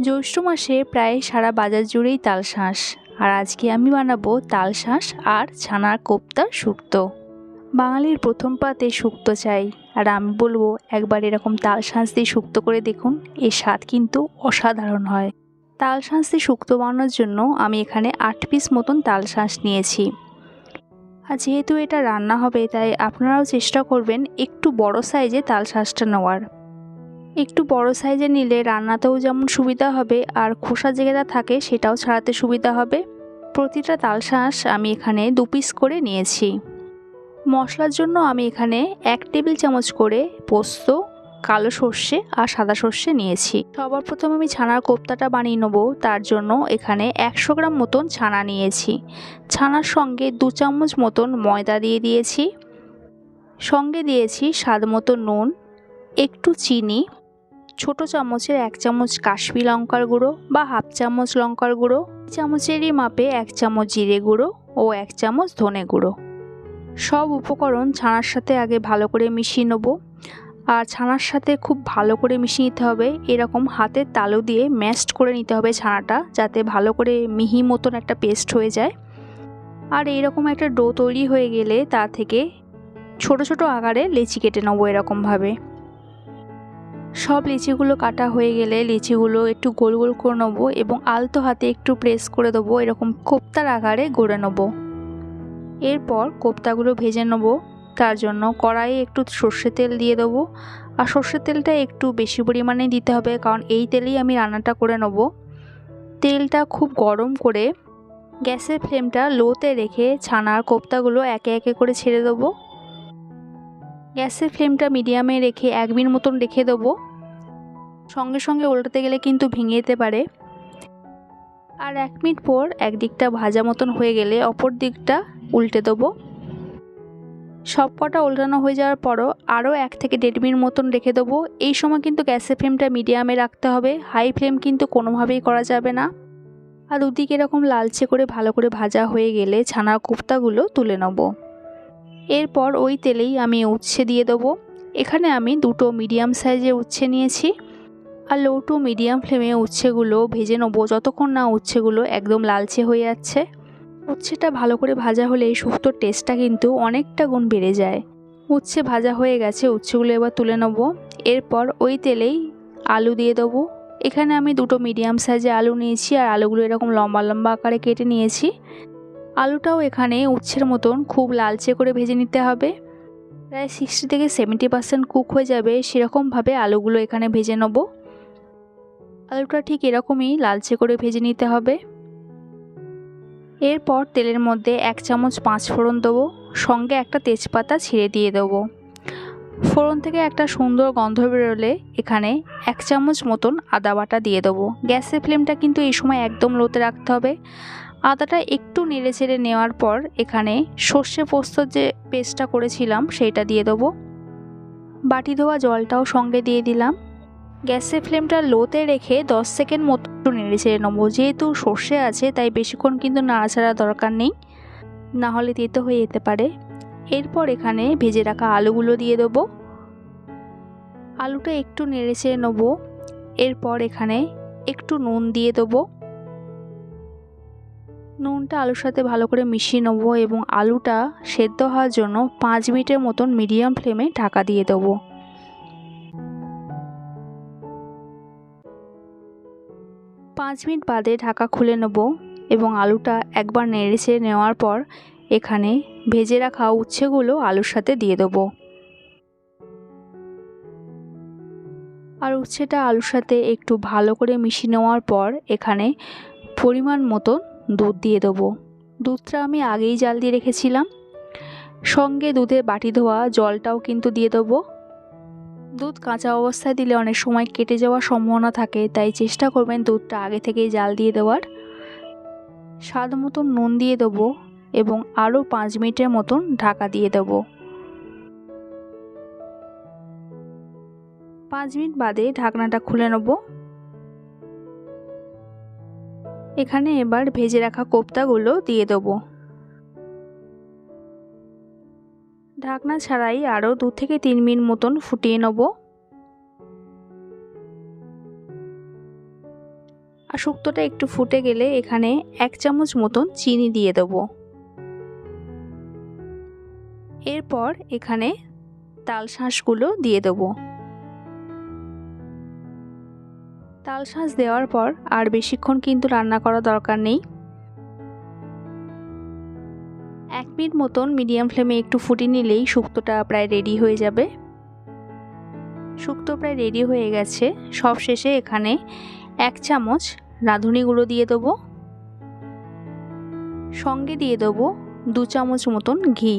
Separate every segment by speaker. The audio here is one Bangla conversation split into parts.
Speaker 1: জ্যৈষ্ঠ মাসে প্রায় সারা বাজার জুড়েই তালশাঁস। আর আজকে আমি বানাবো তালশাঁস আর ছানার কোপ্তার শুক্তো। বাঙালির প্রথম পাতে শুক্তো চাই। আর আমি বলব, একবার এরকম তালশাঁস দিয়ে শুক্তো করে দেখুন, এর স্বাদ কিন্তু অসাধারণ হয়। তালশাঁস দিয়ে শুক্তো বানানোর জন্য আমি এখানে আট পিস মতন তালশাঁস নিয়েছি। আর যেহেতু এটা রান্না হবে, তাই আপনারাও চেষ্টা করবেন একটু বড় সাইজে তালশাঁসটা নেওয়ার। একটু বড় সাইজে নিলে রান্নাতেও যেমন সুবিধা হবে আর খোসা যেটা থাকে সেটাও ছাড়াতে সুবিধা হবে। প্রতিটা তালশাঁস আমি এখানে দু পিস করে নিয়েছি। মশলার জন্য আমি এখানে এক টেবিল চামচ করে পোস্ত, কালো সর্ষে আর সাদা সর্ষে নিয়েছি। সবার প্রথমে আমি ছানার কোপ্তাটা বানিয়ে নেব। তার জন্য এখানে একশো গ্রাম মতন ছানা নিয়েছি। ছানার সঙ্গে দু চামচ মতন ময়দা দিয়ে দিয়েছি। সঙ্গে দিয়েছি স্বাদ মতো নুন, একটু চিনি ছোট চামচের এক চামচ কাশ্মী লঙ্কার গুঁড়ো বা হাফ চামচ লঙ্কার গুঁড়ো চামচেরই মাপে এক চামচ জিরে গুঁড়ো ও এক চামচ ধনে গুঁড়ো। সব উপকরণ ছানার সাথে আগে ভালো করে মিশিয়ে নেব। আর ছানার সাথে খুব ভালো করে মিশিয়ে নিতে হবে। এরকম হাতের তালু দিয়ে ম্যাশড করে নিতে হবে ছানাটা যাতে ভালো করে মিহি মতন একটা পেস্ট হয়ে যায়। আর এইরকম একটা ডো তৈরি হয়ে গেলে তা থেকে ছোট ছোট আকারে লেচি কেটে নেব এরকমভাবে। সব লিচিগুলো কাটা হয়ে গেলে লিচিগুলো একটু গোল গোল করে নেব এবং আলতো হাতে একটু প্রেস করে দেবো, এরকম কোপ্তার আকারে গড়ে নেব। এরপর কোপ্তাগুলো ভেজে নেব, তার জন্য কড়াইয়ে একটু সর্ষে তেল দিয়ে দেবো। আর সর্ষের তেলটা একটু বেশি পরিমাণে দিতে হবে, কারণ এই তেলেই আমি রান্নাটা করে নেব। তেলটা খুব গরম করে গ্যাসের ফ্লেমটা লোতে রেখে ছানার কোপ্তাগুলো একে একে করে ছেড়ে দেবো। গ্যাসের ফ্লেমটা মিডিয়ামে রেখে এক মিনিট মতন রেখে দেবো। সঙ্গে সঙ্গে উল্টাতে গেলে কিন্তু ভেঙে যেতে পারে। আর এক মিনিট পর একদিকটা ভাজা মতন হয়ে গেলে অপর দিকটা উল্টে দেবো। সব কটা উল্টানো হয়ে যাওয়ার পরও আরও এক থেকে দেড় মিনিট মতন রেখে দেবো। এই সময় কিন্তু গ্যাসের ফ্লেমটা মিডিয়ামে রাখতে হবে। হাই ফ্লেম কিন্তু কোনোভাবেই করা যাবে না। আর দুদিকে এরকম লালচে করে ভালো করে ভাজা হয়ে গেলে ছানার কোপ্তাগুলো তুলে নেব। এরপর ওই তেলেই আমি উচ্ছে দিয়ে দেবো। এখানে আমি দুটো মিডিয়াম সাইজের উচ্ছে নিয়েছি। আর লো টু মিডিয়াম ফ্লেমে উচ্ছেগুলো ভেজে নেব। যতক্ষণ না উচ্ছেগুলো একদম লালচে হয়ে যাচ্ছে। উচ্ছেটা ভালো করে ভাজা হলে শুক্তোর টেস্টটা কিন্তু অনেকটা গুণ বেড়ে যায়। উচ্ছে ভাজা হয়ে গেছে, উচ্ছেগুলো এবার তুলে নেব। এরপর ওই তেলেই আলু দিয়ে দেবো। এখানে আমি দুটো মিডিয়াম সাইজে আলু নিয়েছি আর আলুগুলো এরকম লম্বা লম্বা আকারে কেটে নিয়েছি। আলুটাও এখানে উচ্ছের মতন খুব লালচে করে ভেজে নিতে হবে। প্রায় সিক্সটি থেকে সেভেন্টি পার্সেন্ট কুক হয়ে যাবে সেরকমভাবে আলুগুলো এখানে ভেজে নেব। আলুটা ঠিক এরকমই লালচে করে ভেজে নিতে হবে। এরপর তেলের মধ্যে এক চামচ পাঁচ ফোড়ন দেবো, সঙ্গে একটা তেজপাতা ছিঁড়ে দিয়ে দেবো। ফোড়ন থেকে একটা সুন্দর গন্ধ বেরোলে এখানে এক চামচ মতন আদা বাটা দিয়ে দেবো। গ্যাসের ফ্লেমটা কিন্তু এই সময় একদম লোতে রাখতে হবে। আদাটা একটু নেড়ে চেড়ে নেওয়ার পর এখানে সর্ষে পোস্তর যে পেস্টটা করেছিলাম সেইটা দিয়ে দেবো। বাটি ধোয়া জলটাও সঙ্গে দিয়ে দিলাম। গ্যাসের ফ্লেমটা লোতে রেখে দশ সেকেন্ড মতো একটু নেড়ে ছেড়ে নেব। যেহেতু সর্ষে আছে, তাই বেশিক্ষণ কিন্তু নাড়াচাড়া দরকার নেই। না হলে তেতো হয়ে যেতে পারে। এরপর এখানে ভেজে রাখা আলুগুলো দিয়ে দেবো। আলুটা একটু নেড়ে ছেড়ে নেব। এরপর এখানে একটু নুন দিয়ে দেবো। নুনটা আলুর সাথে ভালো করে মিশিয়ে নেব এবং আলুটা সেদ্ধ হওয়ার জন্য পাঁচ মিনিটের মতন মিডিয়াম ফ্লেমে ঢাকা দিয়ে দেবো। পাঁচ মিনিট বাদে ঢাকা খুলে নেব এবং আলুটা একবার নেড়েছে নেওয়ার পর এখানে ভেজে রাখা উচ্ছেগুলো আলুর সাথে দিয়ে দেবো। আর উচ্ছেটা আলুর সাথে একটু ভালো করে মিশিয়ে নেওয়ার পর এখানে পরিমাণ মতন দুধ দিয়ে দেবো। দুধটা আমি আগেই জাল দিয়ে রেখেছিলাম। সঙ্গে দুধে বাটি ধোয়া, জলটাও কিন্তু দিয়ে দেবো। দুধ কাঁচা অবস্থায় দিলে অনেক সময় কেটে যাওয়ার সম্ভাবনা থাকে, তাই চেষ্টা করবেন দুধটা আগে থেকেই জাল দিয়ে দেওয়ার। স্বাদ মতন নুন দিয়ে দেবো এবং আরও পাঁচ মিনিটের মতন ঢাকা দিয়ে দেবো। পাঁচ মিনিট বাদে ঢাকনাটা খুলে নেব। এখানে এবার ভেজে রাখা কোপ্তাগুলো দিয়ে দেবো। ঢাকনা ছাড়াই আরও দু থেকে তিন মিনিট মতন ফুটিয়ে নেব। আর শুক্তটা একটু ফুটে গেলে এখানে এক চামচ মতন চিনি দিয়ে দেবো। এরপর এখানে তাল শাঁসগুলো দিয়ে দেবো। তাল শাঁস দেওয়ার পর আর বেশিক্ষণ কিন্তু রান্না করা দরকার নেই। এক মিনিট মতন মিডিয়াম ফ্লেমে একটু ফুটিয়ে নিলেই শুক্তোটা প্রায় রেডি হয়ে যাবে। শুক্তো প্রায় রেডি হয়ে গেছে। সব শেষে এখানে এক চামচ রাঁধুনি গুঁড়ো দিয়ে দেবো। সঙ্গে দিয়ে দেবো দু চামচ মতন ঘি।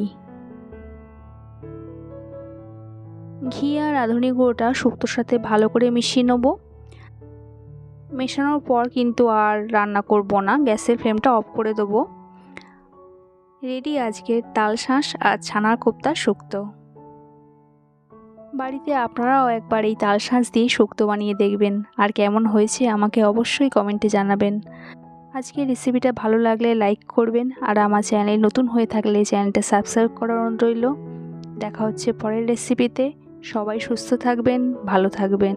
Speaker 1: ঘি আর রাঁধুনি গুঁড়োটা শুক্তোর সাথে ভালো করে মিশিয়ে নেব। মেশানোর পর কিন্তু আর রান্না করব না। গ্যাসের ফ্লেমটা অফ করে দেবো। রেডি আজকের তাল শাঁস আর ছানার কোপ্তা শুক্তো। বাড়িতে আপনারাও একবার এই তাল শাঁস দিয়ে শুক্তো বানিয়ে দেখবেন। আর কেমন হয়েছে আমাকে অবশ্যই কমেন্টে জানাবেন। আজকের রেসিপিটা ভালো লাগলে লাইক করবেন। আর আমার চ্যানেলে নতুন হয়ে থাকলে চ্যানেলটা সাবস্ক্রাইব করার অনুরোধ রইল। দেখা হচ্ছে পরের রেসিপিতে। সবাই সুস্থ থাকবেন, ভালো থাকবেন।